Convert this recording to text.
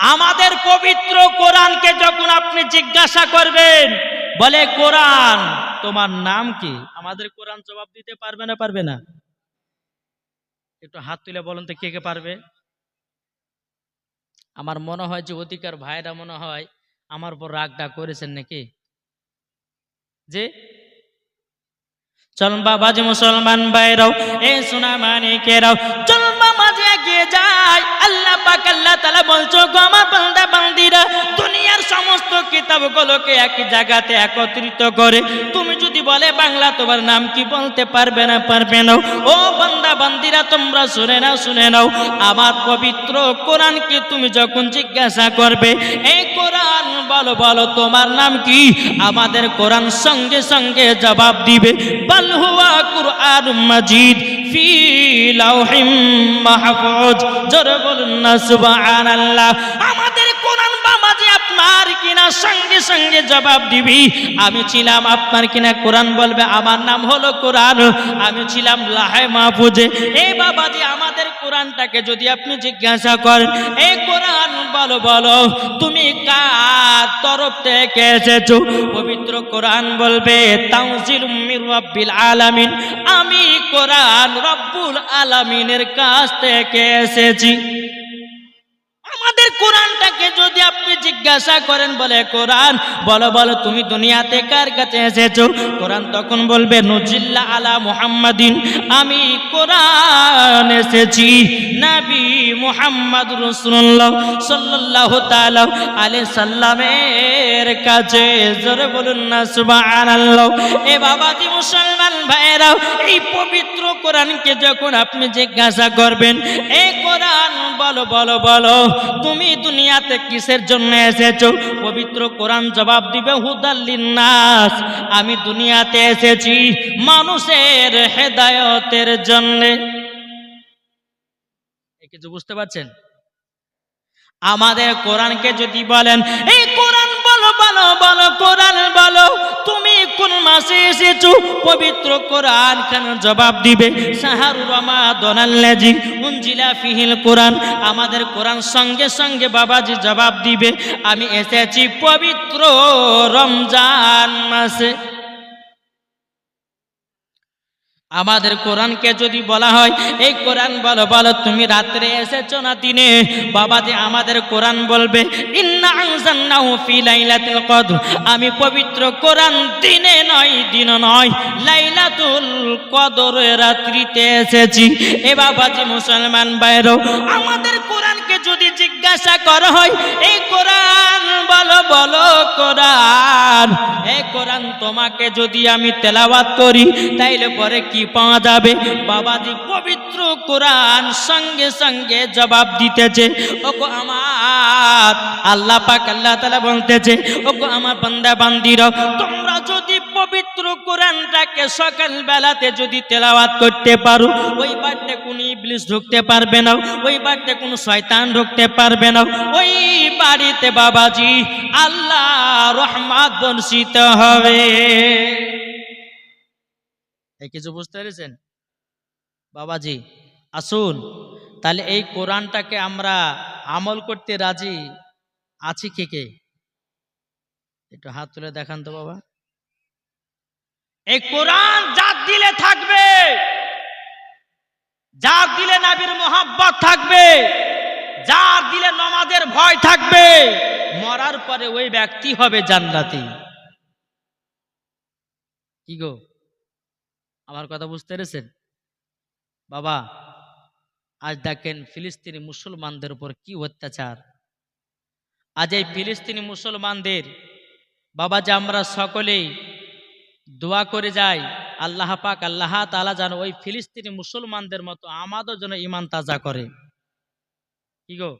আমাদের পবিত্র কোরআনকে যখন আপনি জিজ্ঞাসা করবেন, বলে, কোরআন, তোমার নাম কি? আমাদের কোরআন জবাব দিতে পারবে না পারবে না। একটু হাত তুলে বলুন তো, কে কে পারবে? আমার মনে হয় যে অধিকার ভাইরা মনে হয় আমার উপর রাগটা করেছেন নাকি? যে চল বাবাজি মুসলমান ভাইরাও, এ সোনা মানিকেরাও যায়। আল্লাহ পাক, আল্লাহ তাআলা বলছো গো বান্দা, বান্দিরা, দুনিয়ার সমস্ত কিতাবগুলোকে একই জায়গাতে একত্রিত করে, তুমি যদি বলে বাংলা, তোমার নাম কি বলতে পারবে না পারবে না? ও বান্দা, বান্দিরা, তোমরা শুনে নাও শুনে নাও। আমার পবিত্র কোরআনকে তুমি যখন জিজ্ঞাসা করবে এই কোরআন, বলো বলো, তোমার নাম কি? আমাদের কোরআন সঙ্গে সঙ্গে জবাব দিবে, বল হুয়া কুরআন মাজিদ। ফি লাউহিম মাহফুজ। জোরে বলুন না, সুবহানাল্লাহ। সঙ্গে সঙ্গে জবাব দিবি। আমি ছিলাম আপনার কিনা? কোরআন বলবে, আমার নাম হলো কোরআন। আমি ছিলাম লাহে মাহফুজে। এই বাবাজি, আমাদের কোরআনটাকে যদি আপনি জিজ্ঞাসা করেন এই কোরআন, বলো বলো, তুমি কার তরফ থেকে এসেছ। পবিত্র কোরআন বলবে তাউজিল রব্বিল আলামিন। আমি কোরআন রব্বুল আলামিনের কাছ থেকে এসেছি। আমাদের কোরআনটাকে যদি আপনি জিজ্ঞাসা করেন, বলে, কোরআন, বলো বলো, তুমি দুনিয়াতে কার কাছে এসেছ? কোরআন তখন বলবে, নজিল্লা আলা মুহাম্মাদিন। আমি কোরআন এসেছি। নবী মুহাম্মদ রসুল্লাহ সাল্লাল্লাহু তাআলা আলাইহি সাল্লামের কাছে জোরে বলুন না সুবহানাল্লাহ। এ বাবা বাবাজি মুসলমান ভাইরাও এই পবিত্র কোরআনকে যখন আপনি জিজ্ঞাসা করবেন এই কোরআন, বলো বলো বলো, তুমি দুনিয়াতে কিসের জন্য এসেছ? পবিত্র কোরআন জবাব দিবে হুদাল্লিন নাস আমি দুনিয়াতে এসেছি মানুষের হেদায়তের জন্য। কিছু বুঝতে পারছেন? আমাদের কোরআনকে যদি বলেন, এই কোরআন বলো বলো বলো, কোরআন বলো, তুমি কোন মাসে এসেছ? পবিত্র কোরআন কেন জবাব দিবে? কোরআন। আমাদের কোরআন সঙ্গে সঙ্গে বাবাজি জবাব দিবে, আমি এসেছি পবিত্র রমজান মাসে। আমাদের কোরআনকে যদি বলা হয়, এই কোরআন বলো বলো, তুমি রাত্রে এসেছ না দিনে? বাবা যে আমাদের কোরআন বলবে আমি পবিত্র কোরআন দিনে নয়, দিন নয়, লাইলাতুল কদর রাত্রিতে এসেছি। এ বাবা যে মুসলমান বাইরো আমাদের কোরআনকে যদি জিজ্ঞাসা করা হয়, এই কোরআন বলো বলো কোরআন। এই কোরআন তোমাকে যদি আমি তেলাওয়াত করি, তাইলে পরে কি পাওয়া যাবে? বাবাজি পবিত্র কোরআন সঙ্গে সঙ্গে জবাব দিতেছে, ওগো আমার, আল্লাহ পাক আল্লাহ তাআলা বলতেছে, ওগো আমার বান্দা বান্দিরা তোমরা যদি পবিত্র কোরআনটাকে সকাল বেলাতে যদি তেলাওয়াত করতে পারো, ওই বাড়িতে কোনো ইবলিস ঢুকতে পারবে না, ওই বাড়িতে কোনো শয়তান ঢুকতে পারবে না। ওই বাড়িতে বাবাজি আল্লাহ রহমাত বর্ষিত হবে। কিছু বুঝতে পেরেছেন? বাবাজি, আসুন, তাহলে এই কোরআনটাকে আমরা আমল করতে রাজি আছি কে কে? একটু হাত তুলে দেখান তো বাবা। এই কোরআন যার দিলে থাকবে যার দিলে নাবির মোহাব্বত থাকবে যার দিলে নমাজের ভয় থাকবে, মরার পরে ওই ব্যক্তি হবে জান্নাতি। কি গো? আমার কথা বুঝতে পেরেছেন? বাবা, আজ দেখেন ফিলিস্তিনি মুসলমানদের উপর কি অত্যাচার। আজ এই ফিলিস্তিনি মুসলমানদের, বাবা যে আমরা সকলেই দোয়া করে যাই আল্লাহ পাক, আল্লাহ তালা যেন ওই ফিলিস্তিনি মুসলমানদের মতো আমাদের জন্য ইমান তাজা করে। কি গো?